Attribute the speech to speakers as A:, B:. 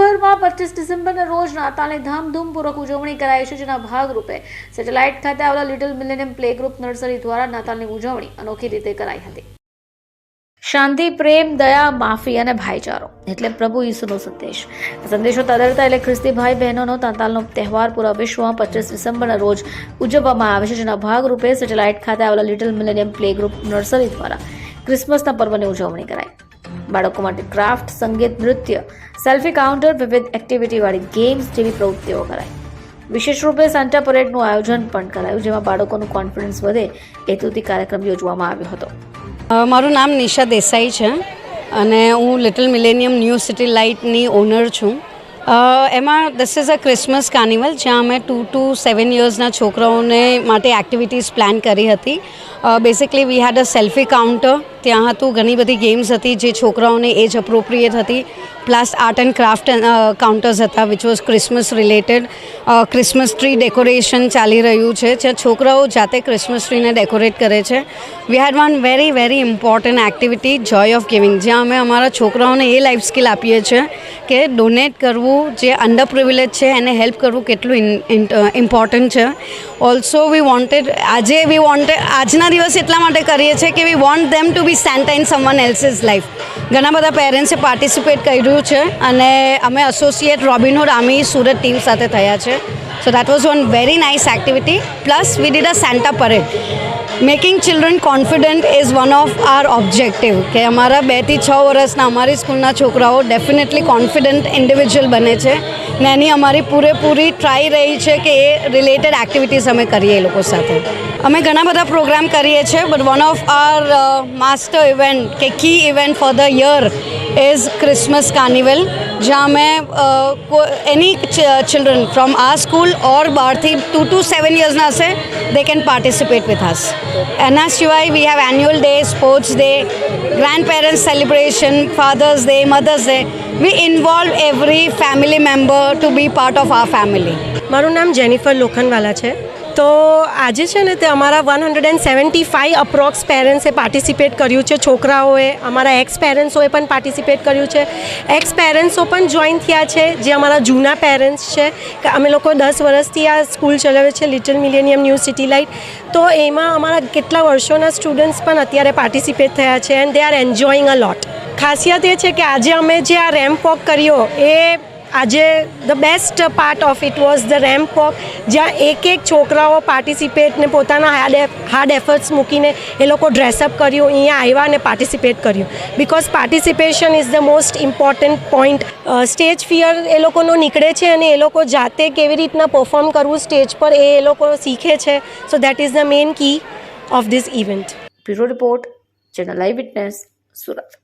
A: વિશ્વભરમાં પચીસ ડિસેમ્બરના રોજ નાતાલની ધામધૂમપૂર્વક ઉજવણી કરાય છે, જેના ભાગરૂપે સેટેલાઇટ ખાતે આવેલા Little Millennium play group nursery દ્વારા નાતાલની ઉજવણી અનોખી રીતે કરાઈ હતી. શાંતિ, પ્રેમ, દયા, માફી અને ભાઈચારો, એટલે પ્રભુ ઈસુનો સંદેશ. સંદેશો તદરતા એટલે ખ્રિસ્તી ભાઈ બહેનોનો તાતાલનો તહેવાર પૂરા વિશ્વમાં પચીસ ડિસેમ્બરના રોજ ઉજવવામાં આવે છે, જેના ભાગરૂપે સેટેલાઇટ ખાતે આવેલા Little Millennium play group nursery દ્વારા ક્રિસમસના પર્વની ઉજવણી કરાઈ. બાળકો માટે ક્રાફ્ટ, સંગીત, નૃત્ય, સેલ્ફી કાઉન્ટર, વિવિધ એક્ટિવિટીવાળી ગેમ્સ જેવી પ્રવૃત્તિઓ કરાઈ. વિશેષ રૂપે સાન્ટા પરેડનું આયોજન પણ કરાયું, જેમાં બાળકોનું કોન્ફિડન્સ વધે હેતુથી કાર્યક્રમ યોજવામાં આવ્યો હતો.
B: મારું નામ નિશા દેસાઈ છે અને હું લિટલ મિલેનિયમ ન્યૂ સિટી લાઇટની ઓનર છું. એમાં this is a Christmas carnival જ્યાં અમે ટુ ટુ સેવન યર્સના છોકરાઓને માટે એક્ટિવિટીઝ પ્લાન કરી હતી. Basically we had a selfie counter ત્યાં હતું ઘણી બધી ગેમ્સ હતી જે છોકરાઓને એજ અપ્રોપ્રિએટ હતી. Plus art and craft counters હતા which was Christmas related Christmas tree decoration ચાલી રહ્યું છે, જ્યાં છોકરાઓ જાતે ક્રિસમસ ટ્રીને ડેકોરેટ કરે છે. We had one very very important activity joy of giving જ્યાં અમે અમારા છોકરાઓને એ લાઈફ સ્કિલ આપીએ છીએ કે ડોનેટ કરવું જે અંડર પ્રિવિલેજ છે, એને હેલ્પ કરવું કેટલું ઇમ્પોર્ટન્ટ છે. ઓલ્સો વી વોન્ટેડ આજે વી વોન્ટેડ આજના દિવસ એટલા માટે કરીએ છીએ કે we want them to be Santa in someone else's life ઘણા બધા પેરેન્ટ્સે પાર્ટિસિપેટ કર્યું છે અને અમે associate Robin Hood army Surat team સાથે થયા છે. So that was one very nice activity plus we did a Santa parade making children confident is one of our objective કે અમારા બેથી છ વર્ષના અમારી સ્કૂલના છોકરાઓ ડેફિનેટલી કોન્ફિડન્ટ ઇન્ડિવિજ્યુઅલ બને છે. ને એની અમારી પૂરેપૂરી ટ્રાય રહી છે કે એ રિલેટેડ એક્ટિવિટીઝ અમે કરીએ એ લોકો સાથે. અમે ઘણા બધા પ્રોગ્રામ કરીએ છીએ but one of our master event કે key event for the year is Christmas carnival જ્યાં અમે એની ચિલ્ડ્રન ફ્રોમ આ સ્કૂલ ઓર બહારથી ટુ ટુ સેવન યર્સના હશે they can participate with us એના સિવાય we have annual day sports day grandparents celebration father's day mother's day we involve every family member to be part of our family
C: મારું નામ Jennifer Lokhandwala છે. તો આજે છે ને તે અમારા one hundred and seventy five approx પેરેન્ટ્સે participate કર્યું છે. છોકરાઓએ, અમારા એક્સ પેરેન્ટ્સોએ પણ પાર્ટિસિપેટ કર્યું છે. એક્સ પેરેન્ટ્સો પણ જોઈન થયા છે, જે અમારા જૂના પેરેન્ટ્સ છે. અમે લોકો દસ વર્ષથી આ સ્કૂલ ચલાવે છે, little millennium new city light તો એમાં અમારા કેટલા વર્ષોના સ્ટુડન્ટ્સ પણ અત્યારે પાર્ટિસિપેટ થયા છે, and they are enjoying a lot. ખાસિયત એ છે કે આજે અમે જે આ રેમ્પ વોક કર્યો, એ આજે the best part of it was the ramp walk જ્યાં એક એક છોકરાઓ પાર્ટિસિપેટને પોતાના હાર્ડ હાર્ડ એફર્ટ્સ મૂકીને એ લોકો ડ્રેસઅપ કર્યું, અહીંયા આવ્યા અને પાર્ટિસિપેટ કર્યું. Because participation is the most important point stage fear એ લોકોનો નીકળે છે અને એ લોકો જાતે કેવી રીતના પરફોર્મ કરવું સ્ટેજ પર એ એ લોકો શીખે છે. So that is the main key of this event
A: bureau report, channel live witness, Surat.